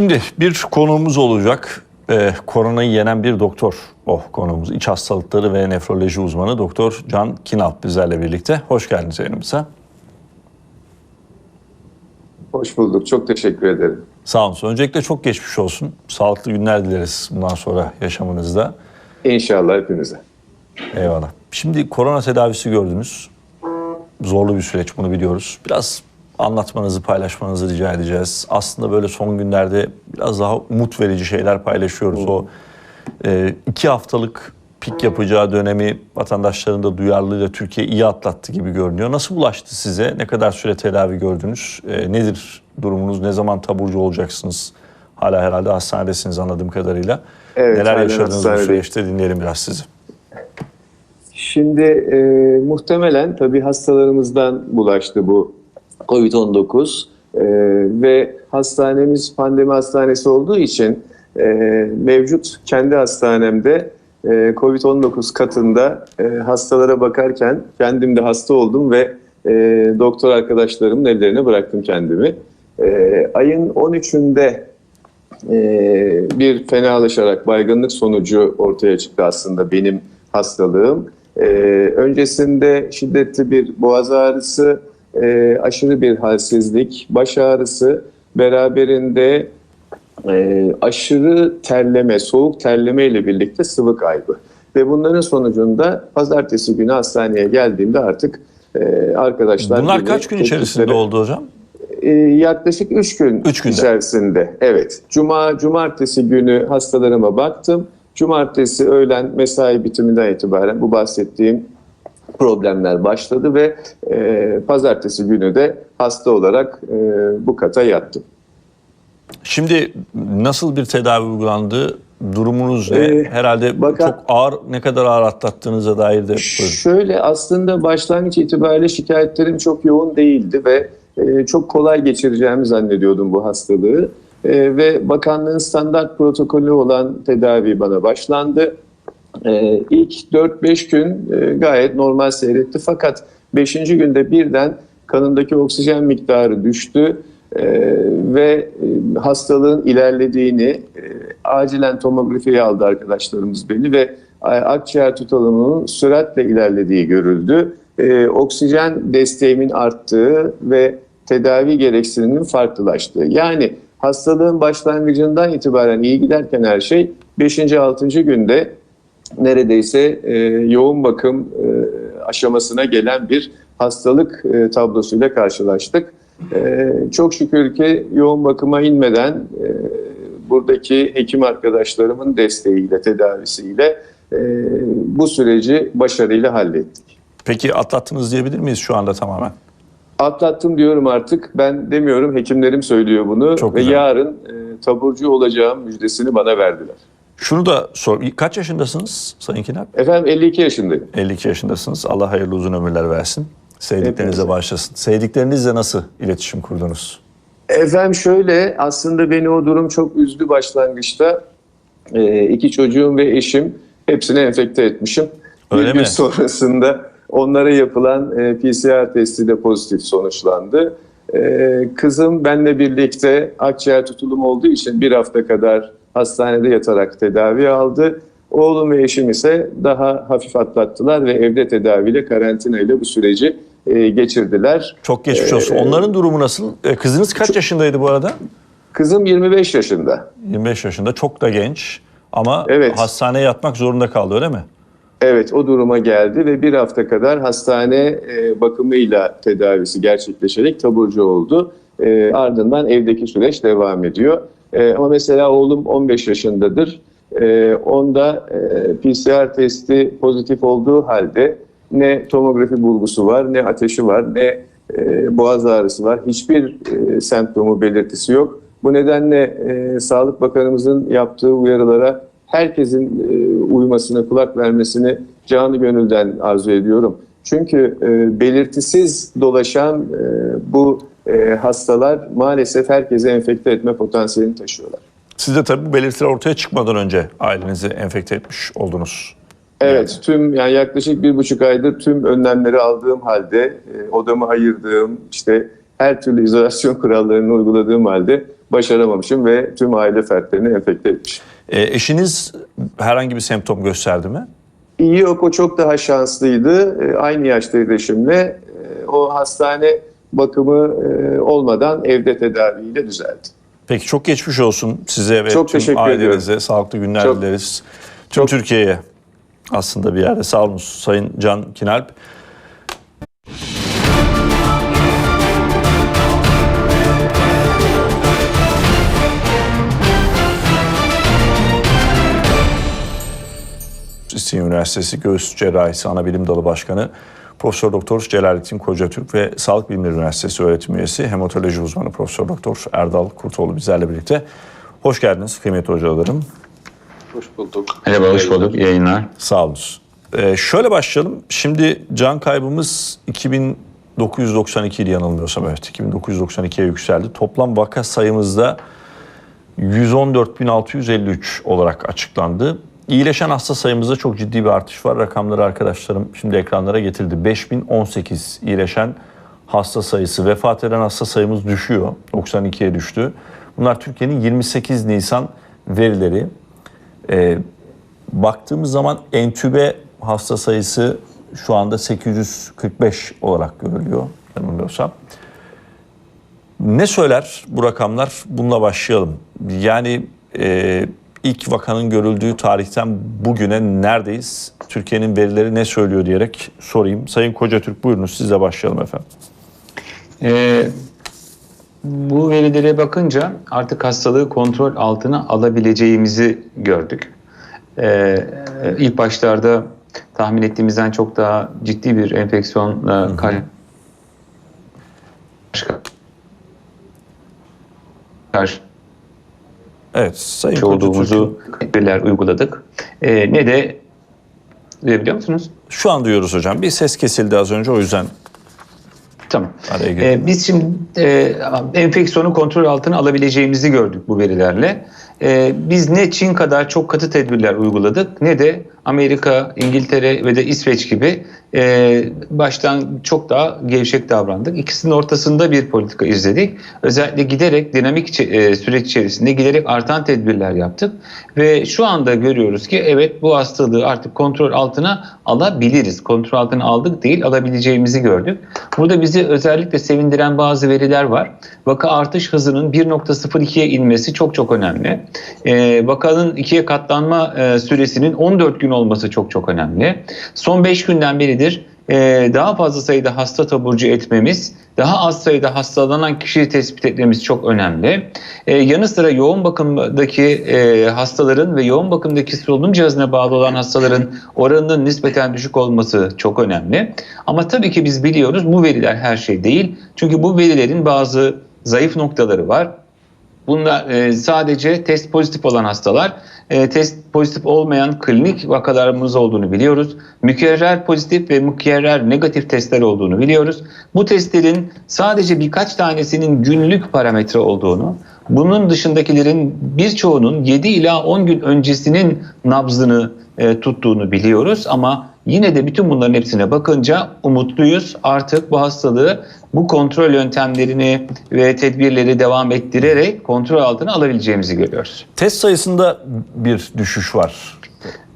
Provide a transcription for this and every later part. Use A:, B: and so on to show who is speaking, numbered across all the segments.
A: Şimdi bir konuğumuz olacak. Ee, koronayı yenen bir doktor. Oh konuğumuz iç hastalıkları ve nefroloji uzmanı Doktor Can Kinalp bizlerle birlikte. Hoş geldiniz yayınımıza.
B: Hoş bulduk. Çok teşekkür ederim.
A: Sağ olun. Öncelikle çok geçmiş olsun. Sağlıklı günler dileriz bundan sonra yaşamınızda.
B: İnşallah hepinize.
A: Eyvallah. Şimdi korona tedavisi gördünüz. Zorlu bir süreç bunu biliyoruz. Biraz anlatmanızı, paylaşmanızı rica edeceğiz. Aslında böyle son günlerde biraz daha umut verici şeyler paylaşıyoruz. O e, iki haftalık pik yapacağı dönemi vatandaşların da duyarlılığıyla Türkiye iyi atlattı gibi görünüyor. Nasıl ulaştı size? Ne kadar süre tedavi gördünüz? E, nedir durumunuz? Ne zaman taburcu olacaksınız? Hala herhalde hastanedesiniz anladığım kadarıyla.
B: Evet,
A: Neler yaşadınız bu süreçte dinleyelim biraz sizi.
B: Şimdi e, muhtemelen tabii hastalarımızdan bulaştı bu COVID-19 e, ve hastanemiz pandemi hastanesi olduğu için e, mevcut kendi hastanemde e, COVID-19 katında e, hastalara bakarken kendim de hasta oldum ve e, doktor arkadaşlarımın ellerine bıraktım kendimi. E, ayın 13'ünde Ee, bir fenalaşarak baygınlık sonucu ortaya çıktı aslında benim hastalığım. Ee, öncesinde şiddetli bir boğaz ağrısı, e, aşırı bir halsizlik, baş ağrısı, beraberinde e, aşırı terleme, soğuk terleme ile birlikte sıvı kaybı. Ve bunların sonucunda pazartesi günü hastaneye geldiğimde artık e, arkadaşlar...
A: Bunlar kaç gün içerisinde oldu hocam?
B: e, yaklaşık 3 gün
A: Üç günde.
B: içerisinde. Evet. Cuma, cumartesi günü hastalarıma baktım. Cumartesi öğlen mesai bitiminden itibaren bu bahsettiğim problemler başladı ve e, pazartesi günü de hasta olarak e, bu kata yattım.
A: Şimdi nasıl bir tedavi uygulandı? Durumunuz ne?
B: Ee,
A: Herhalde
B: bakan-
A: çok ağır, ne kadar ağır atlattığınıza dair de buyurun.
B: Şöyle aslında başlangıç itibariyle şikayetlerim çok yoğun değildi ve e, çok kolay geçireceğimi zannediyordum bu hastalığı. E, ve bakanlığın standart protokolü olan tedavi bana başlandı. E, ilk 4-5 gün e, gayet normal seyretti fakat 5. günde birden kanındaki oksijen miktarı düştü e, ve e, hastalığın ilerlediğini acilen tomografiye aldı arkadaşlarımız beni ve akciğer tutalımının süratle ilerlediği görüldü. Oksijen desteğimin arttığı ve tedavi gereksiniminin farklılaştığı. Yani hastalığın başlangıcından itibaren iyi giderken her şey 5. 6. günde neredeyse e, yoğun bakım e, aşamasına gelen bir hastalık e, tablosuyla karşılaştık. E, çok şükür ki yoğun bakıma inmeden e, buradaki hekim arkadaşlarımın desteğiyle, tedavisiyle e, bu süreci başarıyla hallettik.
A: Peki atlattınız diyebilir miyiz şu anda tamamen?
B: Atlattım diyorum artık. Ben demiyorum, hekimlerim söylüyor bunu
A: Çok
B: ve
A: güzel.
B: yarın e, taburcu olacağım müjdesini bana verdiler.
A: Şunu da sor. Kaç yaşındasınız Sayın Kinap?
B: Efendim 52 yaşındayım.
A: 52 yaşındasınız. Allah hayırlı uzun ömürler versin. Sevdiklerinizle
B: Hepinize.
A: başlasın. Sevdiklerinizle nasıl iletişim kurdunuz?
B: Efendim şöyle aslında beni o durum çok üzdü başlangıçta. Ee, iki çocuğum ve eşim hepsini enfekte etmişim.
A: Öyle
B: bir gün
A: mi?
B: sonrasında onlara yapılan e, PCR testi de pozitif sonuçlandı. Ee, kızım benle birlikte akciğer tutulumu olduğu için bir hafta kadar hastanede yatarak tedavi aldı. Oğlum ve eşim ise daha hafif atlattılar ve evde tedaviyle karantina ile bu süreci e, geçirdiler.
A: Çok geçmiş olsun. Onların durumu nasıl? E, Kızınız kaç yaşındaydı bu arada?
B: Kızım 25 yaşında.
A: 25 yaşında. Çok da genç. Ama
B: Evet.
A: hastaneye yatmak zorunda kaldı öyle mi?
B: Evet o duruma geldi ve bir hafta kadar hastane e, bakımıyla tedavisi gerçekleşerek taburcu oldu. E, ardından evdeki süreç devam ediyor. E, ama mesela oğlum 15 yaşındadır. E, onda e, PCR testi pozitif olduğu halde ne tomografi bulgusu var, ne ateşi var, ne e, boğaz ağrısı var. Hiçbir e, semptomu belirtisi yok. Bu nedenle e, Sağlık Bakanımızın yaptığı uyarılara herkesin e, uymasını, kulak vermesini canı gönülden arzu ediyorum. Çünkü e, belirtisiz dolaşan e, bu e, hastalar maalesef herkesi enfekte etme potansiyelini taşıyorlar.
A: Siz de tabii bu belirtiler ortaya çıkmadan önce ailenizi enfekte etmiş oldunuz.
B: Evet, tüm yani yaklaşık bir buçuk aydır tüm önlemleri aldığım halde, e, odamı ayırdığım, işte her türlü izolasyon kurallarını uyguladığım halde başaramamışım ve tüm aile fertlerini enfekte etmişim.
A: E, eşiniz herhangi bir semptom gösterdi mi?
B: Yok o çok daha şanslıydı. E, Aynı yaştaydı eşimle. E, O hastane bakımı e, olmadan evde tedaviyle düzeldi.
A: Peki çok geçmiş olsun size ve
B: Çok
A: tüm
B: teşekkür
A: ailenize.
B: ediyorum.
A: Sağlıklı günler
B: Çok-
A: dileriz. Tüm Türkiye'ye aslında bir yerde. Sağ olun Sayın Can Kinalp. İstinye Üniversitesi Göğüs Cerrahisi Anabilim Dalı Başkanı Profesör Doktor Celalettin Kocatürk ve Sağlık Bilimleri Üniversitesi öğretim üyesi hematoloji uzmanı Profesör Doktor Erdal Kurtoğlu bizlerle birlikte. Hoş geldiniz kıymetli hocalarım.
B: Hoş bulduk.
C: Merhaba, hoş bulduk. İyi yayınlar.
A: Sağ olun. Ee, şöyle başlayalım. Şimdi can kaybımız 2992 idi yanılmıyorsam evet. 2992'ye yükseldi. Toplam vaka sayımızda 114.653 olarak açıklandı. İyileşen hasta sayımızda çok ciddi bir artış var. Rakamları arkadaşlarım şimdi ekranlara getirdi. 5018 iyileşen hasta sayısı, vefat eden hasta sayımız düşüyor. 92'ye düştü. Bunlar Türkiye'nin 28 Nisan verileri. Ee, baktığımız zaman entübe hasta sayısı şu anda 845 olarak görülüyor yanılmıyorsam. Ne söyler bu rakamlar? Bununla başlayalım. Yani e, ilk vakanın görüldüğü tarihten bugüne neredeyiz? Türkiye'nin verileri ne söylüyor diyerek sorayım. Sayın Kocatürk buyurunuz sizle başlayalım efendim.
C: Ee, bu verilere bakınca artık hastalığı kontrol altına alabileceğimizi gördük. Ee, ilk başlarda tahmin ettiğimizden çok daha ciddi bir enfeksiyonla karşı karşı
A: Evet Sayın
C: olduğumuzu tedbirler uyguladık. Ee, ne de duyabiliyor musunuz?
A: Şu an duyuyoruz hocam. Bir ses kesildi az önce o yüzden
C: Tamam. Ee, biz şimdi e, enfeksiyonu kontrol altına alabileceğimizi gördük bu verilerle. Ee, biz ne Çin kadar çok katı tedbirler uyguladık ne de Amerika, İngiltere ve de İsveç gibi e, baştan çok daha gevşek davrandık. İkisinin ortasında bir politika izledik. Özellikle giderek dinamik e, süreç içerisinde giderek artan tedbirler yaptık. Ve şu anda görüyoruz ki evet bu hastalığı artık kontrol altına alabiliriz. Kontrol altına aldık değil alabileceğimizi gördük. Burada bizi özellikle sevindiren bazı veriler var. Vaka artış hızının 1.02'ye inmesi çok çok önemli. Ee, vakanın ikiye katlanma e, süresinin 14 gün olması çok çok önemli. Son 5 günden beridir e, daha fazla sayıda hasta taburcu etmemiz, daha az sayıda hastalanan kişiyi tespit etmemiz çok önemli. E, yanı sıra yoğun bakımdaki e, hastaların ve yoğun bakımdaki solunum cihazına bağlı olan hastaların oranının nispeten düşük olması çok önemli. Ama tabii ki biz biliyoruz bu veriler her şey değil. Çünkü bu verilerin bazı zayıf noktaları var. Bunlar e, sadece test pozitif olan hastalar, e, test pozitif olmayan klinik vakalarımız olduğunu biliyoruz. Mükerrer pozitif ve mükerrer negatif testler olduğunu biliyoruz. Bu testlerin sadece birkaç tanesinin günlük parametre olduğunu, bunun dışındakilerin birçoğunun 7 ila 10 gün öncesinin nabzını e, tuttuğunu biliyoruz ama yine de bütün bunların hepsine bakınca umutluyuz. Artık bu hastalığı bu kontrol yöntemlerini ve tedbirleri devam ettirerek kontrol altına alabileceğimizi görüyoruz.
A: Test sayısında bir düşüş var.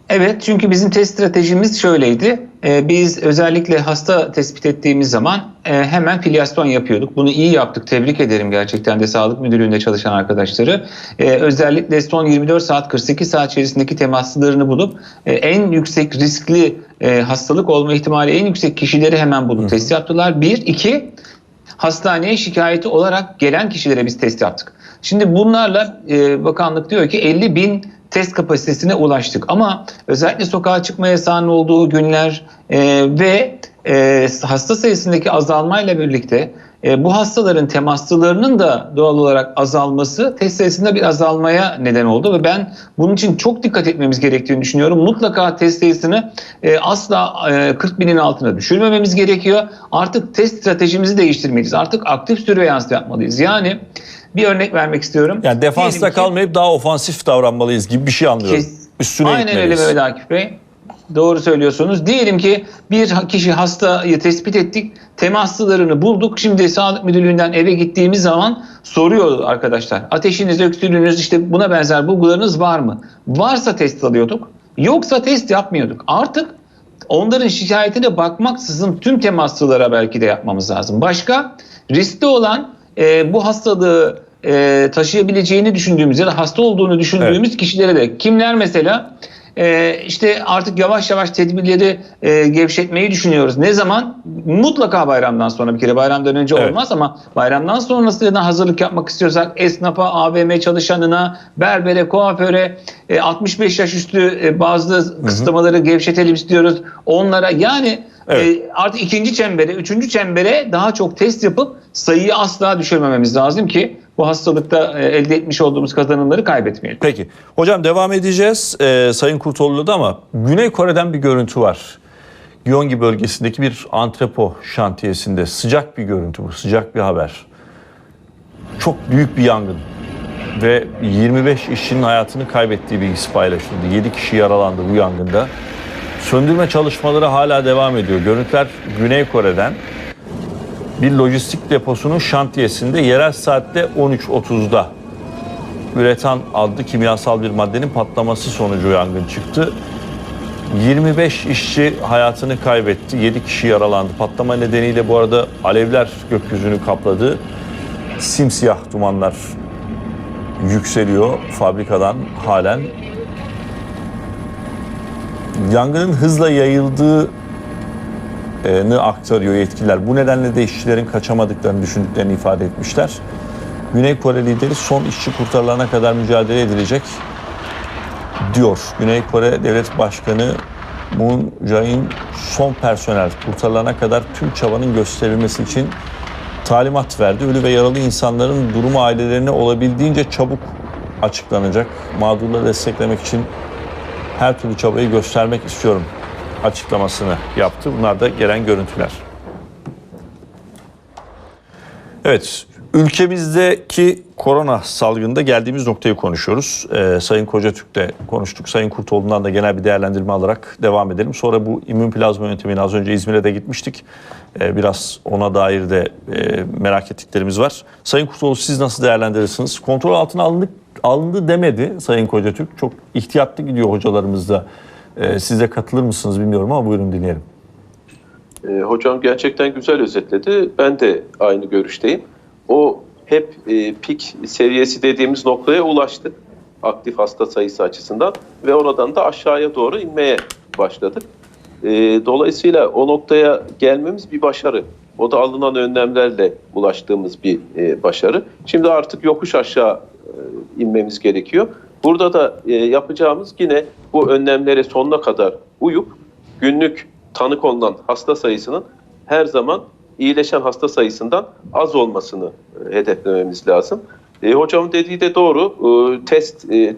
C: Evet çünkü bizim test stratejimiz şöyleydi. Ee, biz özellikle hasta tespit ettiğimiz zaman e, hemen filyasyon yapıyorduk. Bunu iyi yaptık. Tebrik ederim gerçekten de Sağlık Müdürlüğü'nde çalışan arkadaşları. Ee, özellikle son 24 saat 48 saat içerisindeki temaslarını bulup e, en yüksek riskli e, hastalık olma ihtimali en yüksek kişileri hemen bulup test yaptılar. Bir, iki hastaneye şikayeti olarak gelen kişilere biz test yaptık. Şimdi bunlarla e, bakanlık diyor ki 50 bin test kapasitesine ulaştık. Ama özellikle sokağa çıkma yasağının olduğu günler e, ve e, hasta sayısındaki azalmayla birlikte e, bu hastaların temaslılarının da doğal olarak azalması test sayısında bir azalmaya neden oldu ve ben bunun için çok dikkat etmemiz gerektiğini düşünüyorum. Mutlaka test sayısını e, asla e, 40 binin altına düşürmememiz gerekiyor. Artık test stratejimizi değiştirmeliyiz. Artık aktif sürveillans yapmalıyız. Yani bir örnek vermek istiyorum.
A: Yani defansta
C: ki-
A: kalmayıp daha ofansif davranmalıyız gibi bir şey anlıyorum.
C: Kes-
A: Üstüne
C: Aynen öyle
A: gitmeliyiz.
C: Mehmet Akif Bey. Doğru söylüyorsunuz. Diyelim ki bir kişi hastayı tespit ettik. Temaslılarını bulduk. Şimdi sağlık müdürlüğünden eve gittiğimiz zaman soruyor arkadaşlar. Ateşiniz, öksürüğünüz işte buna benzer bulgularınız var mı? Varsa test alıyorduk. Yoksa test yapmıyorduk. Artık onların şikayetine bakmaksızın tüm temaslılara belki de yapmamız lazım. Başka riskli olan e, bu hastalığı e, taşıyabileceğini düşündüğümüz ya da hasta olduğunu düşündüğümüz kişilere de kimler mesela e, işte artık yavaş yavaş tedbirleri e, gevşetmeyi düşünüyoruz. Ne zaman? Mutlaka bayramdan sonra bir kere bayramdan önce
A: Evet.
C: olmaz ama bayramdan sonrasına hazırlık yapmak istiyorsak esnafa, AVM çalışanına, berbere, kuaföre, e, 65 yaş üstü e, bazı kısıtlamaları gevşetelim istiyoruz. Onlara yani
A: Evet.
C: e, artık ikinci çembere, üçüncü çembere daha çok test yapıp sayıyı asla düşürmememiz lazım ki bu hastalıkta e, elde etmiş olduğumuz kazanımları kaybetmeyelim.
A: Peki. Hocam devam edeceğiz Ee, Sayın Kurtoğlu'da da ama Güney Kore'den bir görüntü var. Gyeonggi bölgesindeki bir antrepo şantiyesinde sıcak bir görüntü bu, sıcak bir haber. Çok büyük bir yangın ve 25 işçinin hayatını kaybettiği bilgisi paylaşıldı. 7 kişi yaralandı bu yangında. Söndürme çalışmaları hala devam ediyor. Görüntüler Güney Kore'den bir lojistik deposunun şantiyesinde yerel saatte 13.30'da üretan adlı kimyasal bir maddenin patlaması sonucu yangın çıktı. 25 işçi hayatını kaybetti. 7 kişi yaralandı. Patlama nedeniyle bu arada alevler gökyüzünü kapladı. Simsiyah dumanlar yükseliyor fabrikadan halen. Yangının hızla yayıldığını aktarıyor yetkililer. Bu nedenle de işçilerin kaçamadıklarını düşündüklerini ifade etmişler. Güney Kore lideri son işçi kurtarılana kadar mücadele edilecek diyor. Güney Kore Devlet Başkanı Moon Jae-in son personel kurtarılana kadar tüm çabanın gösterilmesi için talimat verdi. Ölü ve yaralı insanların durumu ailelerine olabildiğince çabuk açıklanacak. Mağdurları desteklemek için her türlü çabayı göstermek istiyorum açıklamasını yaptı. Bunlar da gelen görüntüler. Evet, ülkemizdeki korona salgında geldiğimiz noktayı konuşuyoruz. Ee, Sayın Kocatürk'le konuştuk. Sayın Kurtoğlu'ndan da genel bir değerlendirme alarak devam edelim. Sonra bu immün plazma yöntemine az önce İzmir'e de gitmiştik. Ee, biraz ona dair de e, merak ettiklerimiz var. Sayın Kurtoğlu siz nasıl değerlendirirsiniz? Kontrol altına alındı, alındı demedi Sayın Kocatürk. Çok ihtiyatlı gidiyor hocalarımız da. Ee, siz de katılır mısınız bilmiyorum ama buyurun dinleyelim.
D: E, hocam gerçekten güzel özetledi. Ben de aynı görüşteyim. O hep e, pik seviyesi dediğimiz noktaya ulaştı. Aktif hasta sayısı açısından ve oradan da aşağıya doğru inmeye başladık. E, dolayısıyla o noktaya gelmemiz bir başarı. O da alınan önlemlerle ulaştığımız bir e, başarı. Şimdi artık yokuş aşağı e, inmemiz gerekiyor. Burada da e, yapacağımız yine bu önlemlere sonuna kadar uyup günlük tanı konulan hasta sayısının her zaman iyileşen hasta sayısından az olmasını e, hedeflememiz lazım. E, hocam dediği de doğru. E, test e,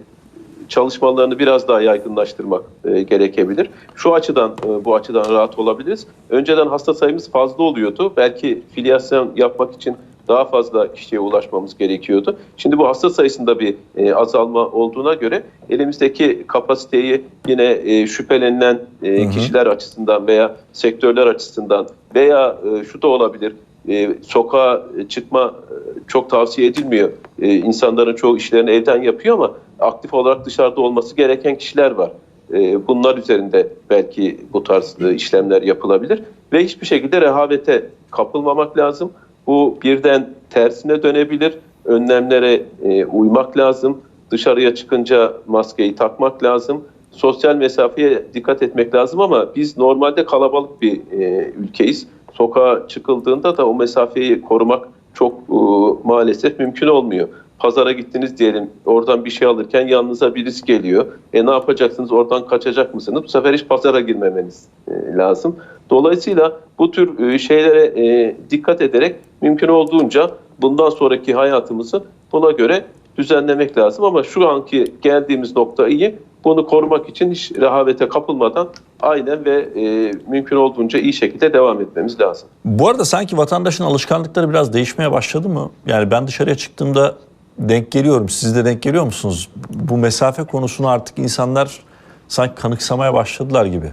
D: çalışmalarını biraz daha yaygınlaştırmak e, gerekebilir. Şu açıdan e, bu açıdan rahat olabiliriz. Önceden hasta sayımız fazla oluyordu. Belki filyasyon yapmak için daha fazla kişiye ulaşmamız gerekiyordu. Şimdi bu hasta sayısında bir e, azalma olduğuna göre elimizdeki kapasiteyi yine e, şüphelenilen e, kişiler açısından veya sektörler açısından veya e, şu da olabilir e, sokağa çıkma e, çok tavsiye edilmiyor. E, insanların çoğu işlerini evden yapıyor ama aktif olarak dışarıda olması gereken kişiler var. E, bunlar üzerinde belki bu tarz e, işlemler yapılabilir ve hiçbir şekilde rehavete kapılmamak lazım. Bu birden tersine dönebilir. Önlemlere e, uymak lazım. Dışarıya çıkınca maskeyi takmak lazım. Sosyal mesafeye dikkat etmek lazım ama biz normalde kalabalık bir e, ülkeyiz. Sokağa çıkıldığında da o mesafeyi korumak çok e, maalesef mümkün olmuyor. Pazara gittiniz diyelim oradan bir şey alırken yanınıza birisi geliyor. E ne yapacaksınız oradan kaçacak mısınız? Bu sefer hiç pazara girmemeniz e, lazım. Dolayısıyla bu tür e, şeylere e, dikkat ederek mümkün olduğunca bundan sonraki hayatımızı buna göre düzenlemek lazım. Ama şu anki geldiğimiz nokta iyi. Bunu korumak için hiç rehavete kapılmadan aynen ve e, mümkün olduğunca iyi şekilde devam etmemiz lazım.
A: Bu arada sanki vatandaşın alışkanlıkları biraz değişmeye başladı mı? Yani ben dışarıya çıktığımda denk geliyorum. Siz de denk geliyor musunuz? Bu mesafe konusunu artık insanlar sanki kanıksamaya başladılar gibi.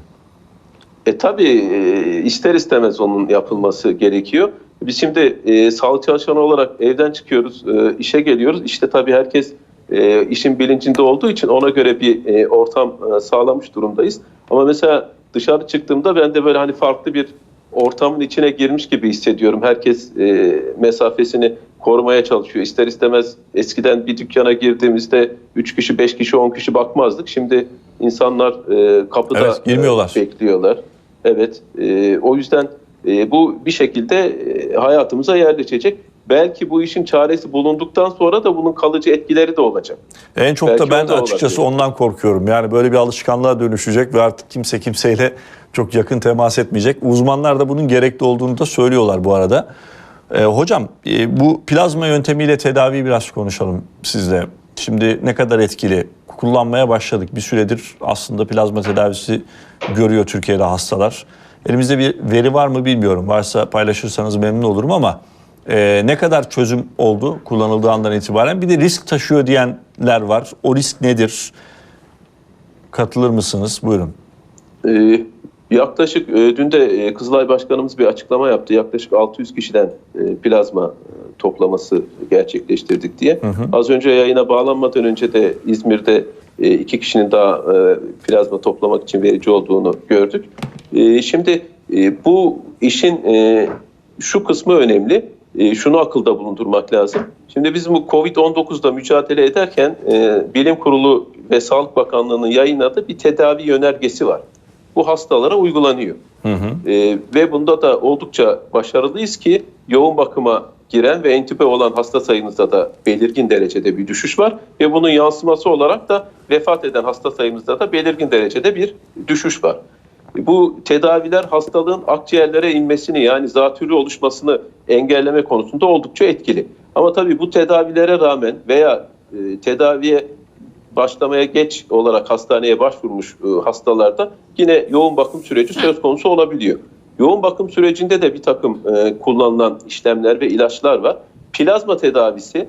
D: E tabii e, ister istemez onun yapılması gerekiyor. Biz şimdi e, sağlık çalışanı olarak evden çıkıyoruz, e, işe geliyoruz. İşte tabii herkes e, işin bilincinde olduğu için ona göre bir e, ortam e, sağlamış durumdayız. Ama mesela dışarı çıktığımda ben de böyle hani farklı bir ortamın içine girmiş gibi hissediyorum. Herkes e, mesafesini korumaya çalışıyor. İster istemez eskiden bir dükkana girdiğimizde 3 kişi, 5 kişi, 10 kişi bakmazdık. Şimdi insanlar e, kapıda
A: Evet, girmiyorlar.
D: e, bekliyorlar. Evet. e, o yüzden e, bu bir şekilde e, hayatımıza yerleşecek. Belki bu işin çaresi bulunduktan sonra da bunun kalıcı etkileri de olacak.
A: En çok
D: Belki
A: da ben
D: da
A: açıkçası ondan korkuyorum. Yani böyle bir alışkanlığa dönüşecek ve artık kimse kimseyle çok yakın temas etmeyecek. Uzmanlar da bunun gerekli olduğunu da söylüyorlar bu arada. Ee, hocam e, bu plazma yöntemiyle tedavi biraz konuşalım sizle. Şimdi ne kadar etkili? Kullanmaya başladık. Bir süredir aslında plazma tedavisi görüyor Türkiye'de hastalar. Elimizde bir veri var mı bilmiyorum. Varsa paylaşırsanız memnun olurum ama e, ne kadar çözüm oldu kullanıldığı andan itibaren? Bir de risk taşıyor diyenler var. O risk nedir? Katılır mısınız? Buyurun.
D: Ee, yaklaşık e, dün de e, Kızılay Başkanımız bir açıklama yaptı. Yaklaşık 600 kişiden e, plazma e, toplaması gerçekleştirdik diye. Az önce yayına bağlanmadan önce de İzmir'de iki kişinin daha e, plazma toplamak için verici olduğunu gördük. E, şimdi e, bu işin e, şu kısmı önemli. E, şunu akılda bulundurmak lazım. Şimdi biz bu Covid-19'da mücadele ederken e, Bilim Kurulu ve Sağlık Bakanlığı'nın yayınladığı bir tedavi yönergesi var. Bu hastalara uygulanıyor. E, ve bunda da oldukça başarılıyız ki yoğun bakıma giren ve entübe olan hasta sayımızda da belirgin derecede bir düşüş var. Ve bunun yansıması olarak da vefat eden hasta sayımızda da belirgin derecede bir düşüş var. Bu tedaviler hastalığın akciğerlere inmesini yani zatürre oluşmasını engelleme konusunda oldukça etkili. Ama tabii bu tedavilere rağmen veya e, tedaviye başlamaya geç olarak hastaneye başvurmuş e, hastalarda yine yoğun bakım süreci söz konusu olabiliyor. Yoğun bakım sürecinde de bir takım e, kullanılan işlemler ve ilaçlar var. Plazma tedavisi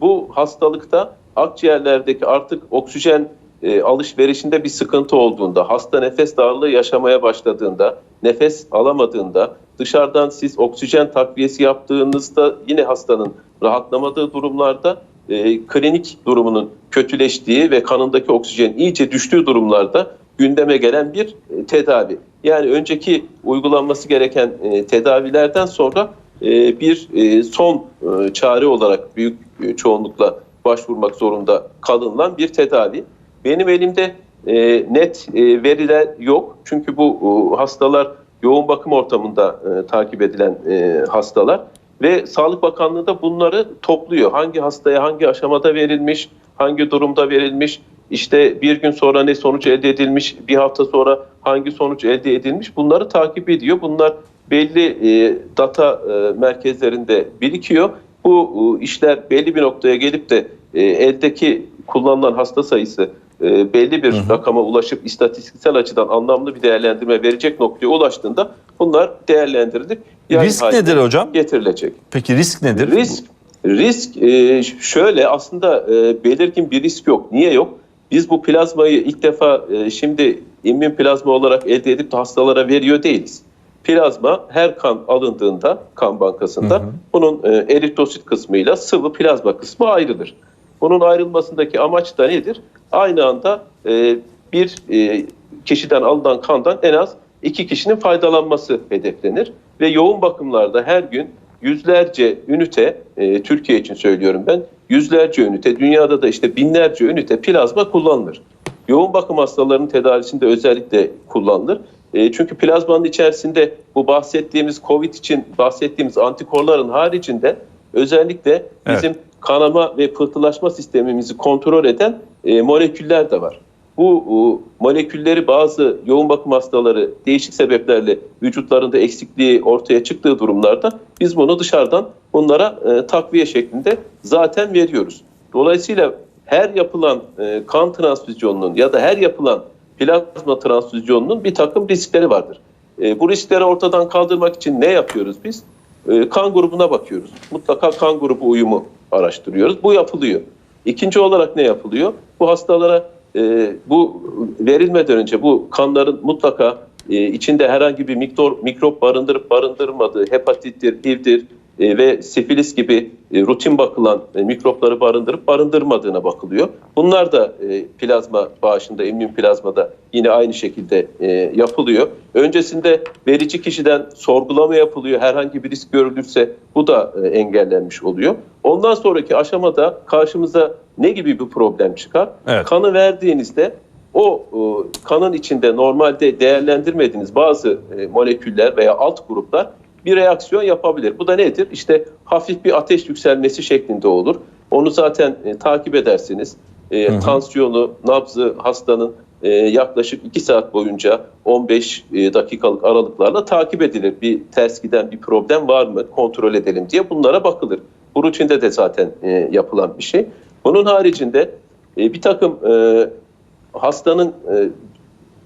D: bu hastalıkta akciğerlerdeki artık oksijen e, alışverişinde bir sıkıntı olduğunda, hasta nefes darlığı yaşamaya başladığında, nefes alamadığında, dışarıdan siz oksijen takviyesi yaptığınızda yine hastanın rahatlamadığı durumlarda e, klinik durumunun kötüleştiği ve kanındaki oksijen iyice düştüğü durumlarda gündeme gelen bir e, tedavi. Yani önceki uygulanması gereken e, tedavilerden sonra e, bir e, son e, çare olarak büyük e, çoğunlukla başvurmak zorunda kalınılan bir tedavi. Benim elimde e, net e, veriler yok. Çünkü bu e, hastalar yoğun bakım ortamında e, takip edilen e, hastalar ve Sağlık Bakanlığı da bunları topluyor. Hangi hastaya hangi aşamada verilmiş, hangi durumda verilmiş, işte bir gün sonra ne sonuç elde edilmiş, bir hafta sonra hangi sonuç elde edilmiş bunları takip ediyor. Bunlar belli e, data e, merkezlerinde birikiyor. Bu e, işler belli bir noktaya gelip de e, eldeki kullanılan hasta sayısı e, belli bir rakama ulaşıp istatistiksel açıdan anlamlı bir değerlendirme verecek noktaya ulaştığında bunlar değerlendirilip yayın
A: Risk nedir hocam?
D: Getirilecek.
A: Peki risk nedir?
D: Risk risk e, şöyle aslında e, belirgin bir risk yok. Niye yok? Biz bu plazmayı ilk defa e, şimdi immün plazma olarak elde edip de hastalara veriyor değiliz. Plazma her kan alındığında kan bankasında bunun e, eritrosit kısmıyla sıvı plazma kısmı ayrılır. Bunun ayrılmasındaki amaç da nedir? Aynı anda e, bir e, kişiden alınan kandan en az iki kişinin faydalanması hedeflenir. Ve yoğun bakımlarda her gün yüzlerce ünite, e, Türkiye için söylüyorum ben, yüzlerce ünite, dünyada da işte binlerce ünite plazma kullanılır. Yoğun bakım hastalarının tedavisinde özellikle kullanılır. E, çünkü plazmanın içerisinde bu bahsettiğimiz COVID için bahsettiğimiz antikorların haricinde özellikle bizim kanama ve pıhtılaşma sistemimizi kontrol eden e, moleküller de var. Bu molekülleri bazı yoğun bakım hastaları değişik sebeplerle vücutlarında eksikliği ortaya çıktığı durumlarda biz bunu dışarıdan bunlara e, takviye şeklinde zaten veriyoruz. Dolayısıyla her yapılan e, kan transfüzyonunun ya da her yapılan plazma transfüzyonunun bir takım riskleri vardır. E, bu riskleri ortadan kaldırmak için ne yapıyoruz biz? E, kan grubuna bakıyoruz. Mutlaka kan grubu uyumu araştırıyoruz. Bu yapılıyor. İkinci olarak ne yapılıyor? Bu hastalara e, bu verilmeden önce bu kanların mutlaka e, içinde herhangi bir mikro, mikrop barındırıp barındırmadığı hepatittir, HIV'dir e, ve sifilis gibi e, rutin bakılan e, mikropları barındırıp barındırmadığına bakılıyor. Bunlar da e, plazma bağışında, immün plazmada yine aynı şekilde e, yapılıyor. Öncesinde verici kişiden sorgulama yapılıyor. Herhangi bir risk görülürse bu da e, engellenmiş oluyor. Ondan sonraki aşamada karşımıza ne gibi bir problem çıkar?
A: Evet.
D: Kanı verdiğinizde o e, kanın içinde normalde değerlendirmediğiniz bazı e, moleküller veya alt gruplar bir reaksiyon yapabilir. Bu da nedir? İşte hafif bir ateş yükselmesi şeklinde olur. Onu zaten e, takip edersiniz. E, Tansiyonu, nabzı hastanın e, yaklaşık 2 saat boyunca 15 e, dakikalık aralıklarla takip edilir. Bir ters giden bir problem var mı kontrol edelim diye bunlara bakılır. Bu rutinde de zaten e, yapılan bir şey. Bunun haricinde e, bir takım e, hastanın e,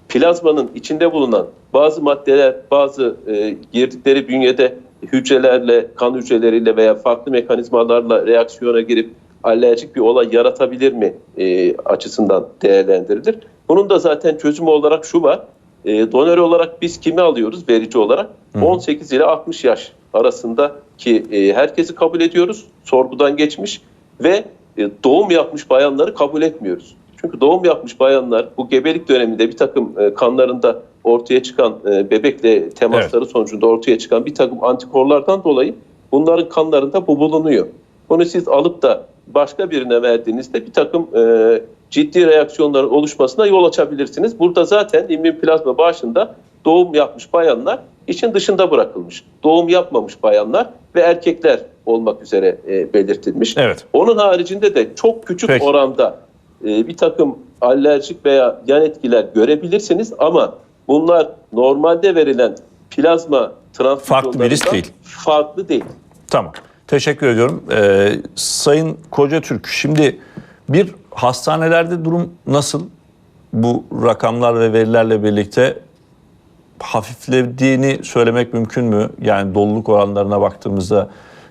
D: plazmanın içinde bulunan bazı maddeler, bazı e, girdikleri bünyede hücrelerle, kan hücreleriyle veya farklı mekanizmalarla reaksiyona girip alerjik bir olay yaratabilir mi e, açısından değerlendirilir. Bunun da zaten çözümü olarak şu var. E, donör olarak biz kimi alıyoruz verici olarak? 18 ile 60 yaş arasında ki e, herkesi kabul ediyoruz. Sorgudan geçmiş ve e, doğum yapmış bayanları kabul etmiyoruz. Çünkü doğum yapmış bayanlar bu gebelik döneminde bir takım e, kanlarında ortaya çıkan e, bebekle temasları sonucunda ortaya çıkan bir takım antikorlardan dolayı bunların kanlarında bu bulunuyor. Bunu siz alıp da başka birine verdiğinizde bir takım e, ciddi reaksiyonların oluşmasına yol açabilirsiniz. Burada zaten immün plazma bağışında doğum yapmış bayanlar için dışında bırakılmış. Doğum yapmamış bayanlar ve erkekler olmak üzere e, belirtilmiş.
A: Evet.
D: Onun haricinde de çok küçük
A: Peki.
D: oranda e, bir takım alerjik veya yan etkiler görebilirsiniz ama bunlar normalde verilen plazma transfüzyonlarından
A: Farklı bir risk değil.
D: Farklı değil.
A: Tamam. Teşekkür ediyorum. Ee, Sayın Koca Türk, şimdi bir hastanelerde durum nasıl? Bu rakamlar ve verilerle birlikte hafiflediğini söylemek mümkün mü? Yani doluluk oranlarına baktığımızda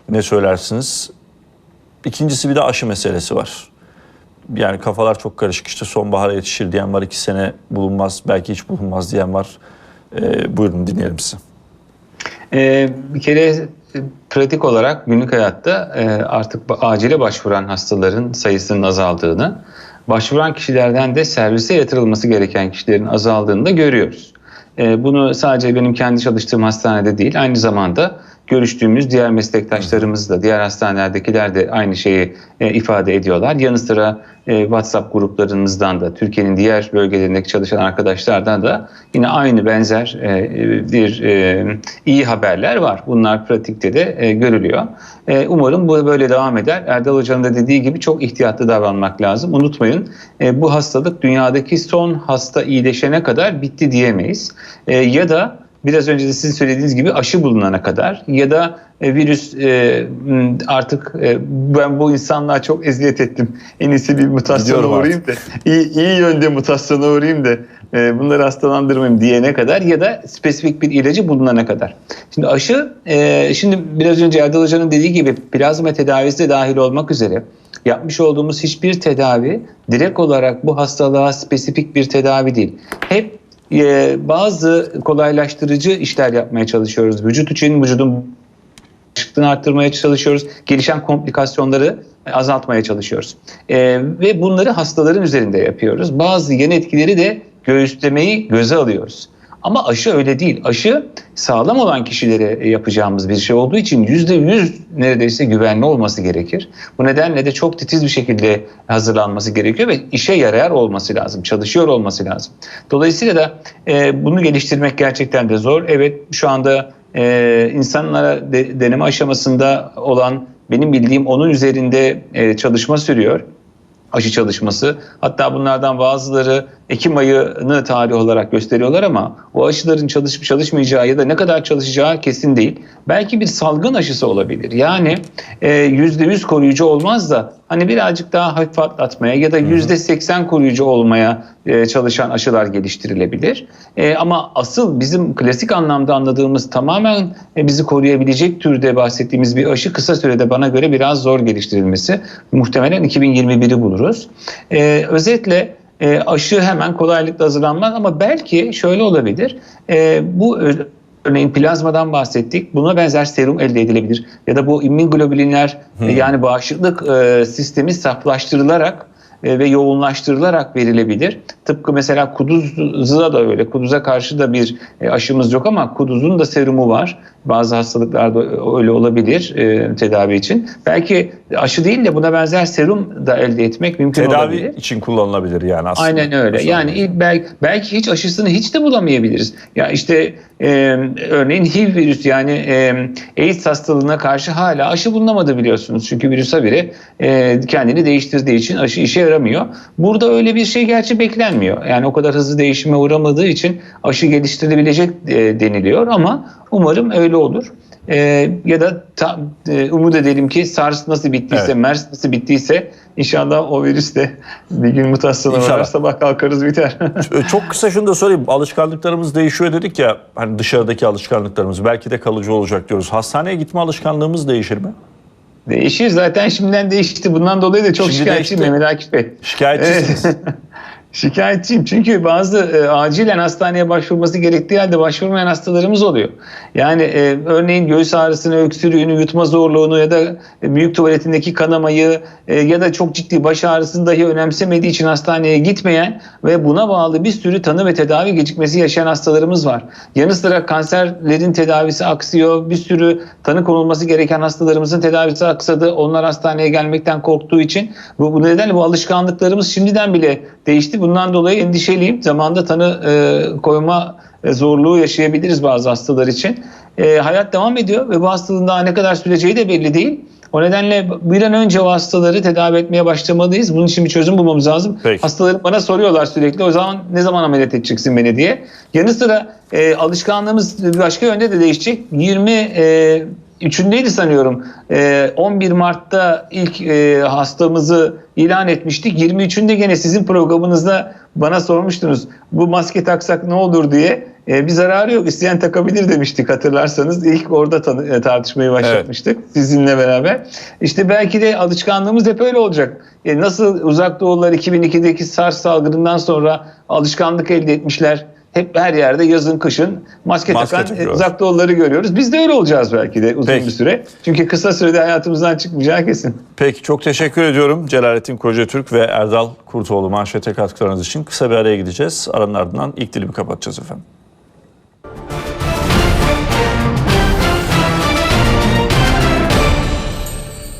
A: ne söylersiniz? İkincisi bir de aşı meselesi var. Yani kafalar çok karışık. İşte sonbahara yetişir diyen var, iki sene bulunmaz, belki hiç bulunmaz diyen var. Ee, buyurun dinleyelim sizi.
C: Ee, bir kere e, pratik olarak günlük hayatta e, artık acile başvuran hastaların sayısının azaldığını, başvuran kişilerden de servise yatırılması gereken kişilerin azaldığını da görüyoruz. E, bunu sadece benim kendi çalıştığım hastanede değil, aynı zamanda görüştüğümüz diğer meslektaşlarımız da, diğer hastanelerdekiler de aynı şeyi e, ifade ediyorlar. Yanı sıra e, WhatsApp gruplarımızdan da, Türkiye'nin diğer bölgelerindeki çalışan arkadaşlardan da yine aynı benzer e, bir e, iyi haberler var. Bunlar pratikte de e, görülüyor. E, umarım bu böyle devam eder. Erdal Hoca'nın da dediği gibi çok ihtiyatlı davranmak lazım. Unutmayın e, bu hastalık dünyadaki son hasta iyileşene kadar bitti diyemeyiz. E, ya da biraz önce de sizin söylediğiniz gibi aşı bulunana kadar ya da e, virüs e, artık e, ben bu insanlığa çok eziyet ettim. En iyisi bir mutasyona uğrayayım da iyi, iyi yönde mutasyona uğrayayım da e, bunları hastalandırmayayım diyene kadar ya da spesifik bir ilacı bulunana kadar. Şimdi aşı, e, şimdi biraz önce Erdal Hoca'nın dediği gibi plazma tedavisi de dahil olmak üzere yapmış olduğumuz hiçbir tedavi direkt olarak bu hastalığa spesifik bir tedavi değil. Hep e, bazı kolaylaştırıcı işler yapmaya çalışıyoruz. Vücut için vücudun bağışıklığını arttırmaya çalışıyoruz. Gelişen komplikasyonları azaltmaya çalışıyoruz. Ee, ve bunları hastaların üzerinde yapıyoruz. Bazı yan etkileri de göğüslemeyi göze alıyoruz. Ama aşı öyle değil. Aşı sağlam olan kişilere yapacağımız bir şey olduğu için %100 neredeyse güvenli olması gerekir. Bu nedenle de çok titiz bir şekilde hazırlanması gerekiyor ve işe yarar olması lazım, çalışıyor olması lazım. Dolayısıyla da e, bunu geliştirmek gerçekten de zor. Evet şu anda e, insanlara de, deneme aşamasında olan benim bildiğim onun üzerinde e, çalışma sürüyor aşı çalışması. Hatta bunlardan bazıları Ekim ayını tarih olarak gösteriyorlar ama o aşıların çalışıp çalışmayacağı ya da ne kadar çalışacağı kesin değil. Belki bir salgın aşısı olabilir. Yani e, %100 koruyucu olmaz da hani birazcık daha hafif atlatmaya ya da %80 koruyucu olmaya e, çalışan aşılar geliştirilebilir. E, ama asıl bizim klasik anlamda anladığımız tamamen e, bizi koruyabilecek türde bahsettiğimiz bir aşı kısa sürede bana göre biraz zor geliştirilmesi. Muhtemelen 2021'i buluruz. E, özetle e, aşı hemen kolaylıkla hazırlanmaz ama belki şöyle olabilir. E, bu örneğin plazmadan bahsettik. Buna benzer serum elde edilebilir. Ya da bu immunglobulinler e, yani bağışıklık e, sistemi saflaştırılarak e, ve yoğunlaştırılarak verilebilir. Tıpkı mesela kuduza da öyle. Kuduza karşı da bir e, aşımız yok ama kuduzun da serumu var. Bazı hastalıklarda öyle olabilir tedavi için. Belki aşı değil de buna benzer serum da elde etmek mümkün
A: Tedavi
C: olabilir.
A: için kullanılabilir yani aslında.
C: Aynen öyle. Yani belki, belki hiç aşısını hiç de bulamayabiliriz. Ya işte e, örneğin HIV virüsü yani e, AIDS hastalığına karşı hala aşı bulunamadı biliyorsunuz. Çünkü virüs habire e, kendini değiştirdiği için aşı işe yaramıyor. Burada öyle bir şey gerçi beklenmiyor. Yani o kadar hızlı değişime uğramadığı için aşı geliştirilebilecek e, deniliyor ama umarım öyle olur. E, ya da ta, e, umut edelim ki SARS nasıl bittiyse,
A: Evet.
C: MERS nasıl bittiyse inşallah o virüs de bir gün mutasyona uğrar sabah kalkarız biter.
A: Ee, Çok kısa şunu da sorayım. Alışkanlıklarımız değişiyor dedik ya. Hani dışarıdaki alışkanlıklarımız belki de kalıcı olacak diyoruz. Hastaneye gitme alışkanlığımız değişir mi?
C: Değişir zaten şimdiden değişti. Bundan dolayı da çok
A: Şimdi
C: şikayetçiyim. Mehmet Akif Bey.
A: Şikayetçisiniz.
C: Evet. Şikayetçiyim çünkü bazı e, acilen hastaneye başvurması gerektiği halde başvurmayan hastalarımız oluyor. Yani e, örneğin göğüs ağrısını, öksürüğünü, yutma zorluğunu ya da e, büyük tuvaletindeki kanamayı e, ya da çok ciddi baş ağrısını dahi önemsemediği için hastaneye gitmeyen ve buna bağlı bir sürü tanı ve tedavi gecikmesi yaşayan hastalarımız var. Yanı sıra kanserlerin tedavisi aksıyor. Bir sürü tanı konulması gereken hastalarımızın tedavisi aksadı. Onlar hastaneye gelmekten korktuğu için bu, bu nedenle bu alışkanlıklarımız şimdiden bile değişti. Bundan dolayı endişeliyim. Zamanda tanı e, koyma e, zorluğu yaşayabiliriz bazı hastalar için. E, hayat devam ediyor ve bu hastalığın daha ne kadar süreceği de belli değil. O nedenle bir an önce o hastaları tedavi etmeye başlamalıyız. Bunun için bir çözüm bulmamız lazım.
A: Peki.
C: Hastalarım bana soruyorlar sürekli o zaman ne zaman ameliyat edeceksin beni diye. Yanı sıra e, alışkanlığımız bir başka yönde de değişecek. 20 e, üçündeydi sanıyorum. E, 11 Mart'ta ilk e, hastamızı ilan etmiştik. 23'ünde gene sizin programınızda bana sormuştunuz. Bu maske taksak ne olur diye. E, bir zararı yok. İsteyen takabilir demiştik hatırlarsanız. İlk orada tanı- e, tartışmayı başlatmıştık sizinle beraber. İşte belki de alışkanlığımız hep öyle olacak. E, nasıl uzak doğular 2002'deki SARS salgınından sonra alışkanlık elde etmişler. Hep her yerde yazın kışın maske,
A: Maske
C: takan e,
A: takıyoruz.
C: uzak doğuları görüyoruz. Biz de öyle olacağız belki de uzun
A: Peki.
C: bir süre. Çünkü kısa sürede hayatımızdan çıkmayacağı kesin.
A: Peki çok teşekkür ediyorum Celalettin Kocatürk ve Erdal Kurtoğlu manşete katkılarınız için. Kısa bir araya gideceğiz. Aranın ardından ilk dilimi kapatacağız efendim.